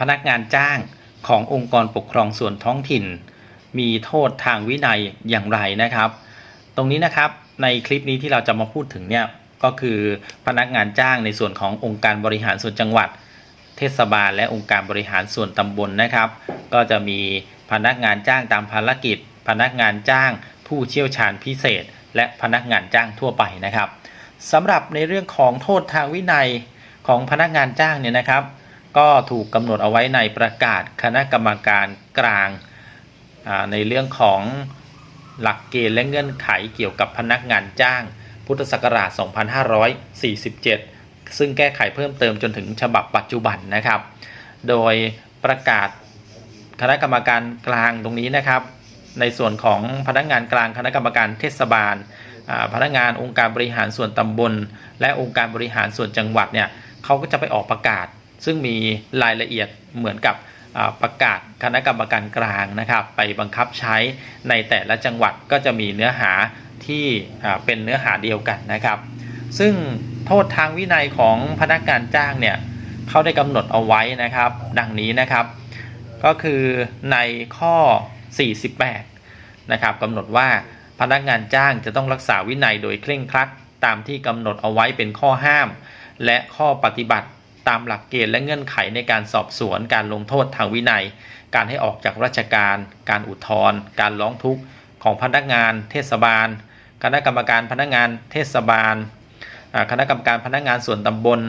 พนักงานจ้างขององค์กรปกครองส่วนท้องถิ่น มีโทษทางวินัยอย่างไรนะครับ ตรงนี้นะครับในคลิปนี้ที่เราจะมาพูดถึงเนี่ยก็คือพนักงานจ้างในส่วนขององค์การบริหารส่วนจังหวัด เทศบาลและองค์การบริหารส่วนตำบลนะครับ ก็จะมีพนักงานจ้างตามภารกิจ พนักงานจ้างผู้เชี่ยวชาญพิเศษ และพนักงานจ้างทั่วไปนะครับสำหรับในเรื่องของโทษทางวินัยของพนักงานจ้างเนี่ยนะครับ ก็ถูกกำหนดเอาไว้ในประกาศคณะกรรมการกลางในเรื่องของหลักเกณฑ์และเงื่อนไขเกี่ยวกับพนักงานจ้าง พุทธศักราช 2547 ซึ่งแก้ไขเพิ่มเติมจนถึงฉบับปัจจุบันนะครับ โดยประกาศคณะกรรมการกลางตรงนี้นะครับ ในส่วนของพนักงานกลางคณะกรรมการเทศบาล พนักงานองค์การบริหารส่วนตำบล และองค์การบริหารส่วนจังหวัดเนี่ยเขาก็จะไปออกประกาศ ซึ่งมีรายละเอียดเหมือนกับประกาศคณะกรรมการกลางนะครับ ไปบังคับใช้ในแต่ละจังหวัดก็จะมีเนื้อหาที่เป็นเนื้อหาเดียวกันนะครับ ซึ่งโทษทางวินัยของพนักงานจ้างเนี่ยเขาได้กำหนดเอาไว้นะครับ ดังนี้นะครับ ก็คือในข้อ 48 นะครับกำหนดว่าพนักงานจ้างจะต้องรักษาวินัยโดยเคร่งครัดตามที่กำหนดเอาไว้เป็นข้อห้าม และข้อปฏิบัติ ตามหลักเกณฑ์และเงื่อนไขในการสอบสวนการลงโทษทางวินัย การให้ออกจากราชการ การอุทธรณ์การร้องทุกข์ของพนักงาน เทศบาล คณะกรรมการพนักงานเทศบาล คณะกรรมการพนักงานส่วนตำบล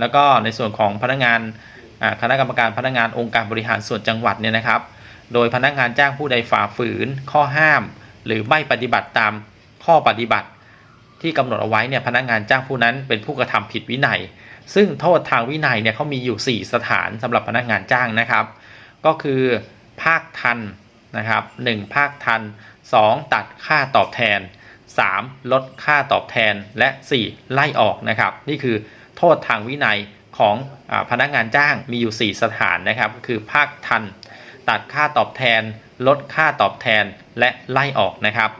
แล้วก็ในส่วนของพนักงานคณะกรรมการพนักงานองค์การบริหารส่วนจังหวัดเนี่ยนะครับ โดยพนักงานจ้างผู้ใดฝ่าฝืน ข้อห้าม หรือไม่ปฏิบัติตามข้อปฏิบัติ ที่กำหนดเอาไว้เนี่ยพนักงานจ้างผู้นั้นเป็นผู้กระทำผิดวินัย ซึ่งโทษทางวินัยเนี่ยเขามีอยู่ 4 สถานสำหรับพนักงานจ้างนะครับ ก็คือภาคทันนะครับ1ภาคทัน 2 ตัดค่าตอบแทน 3. ลดค่าตอบแทนและ 4. ไล่ออกนะครับ นี่คือโทษทางวินัยของอพนักงานจ้างมีอยู่ 4 สถานนะครับ คือภาคทัน ตัดค่าตอบแทน ลดค่าตอบแทนและไล่ออกนะครับ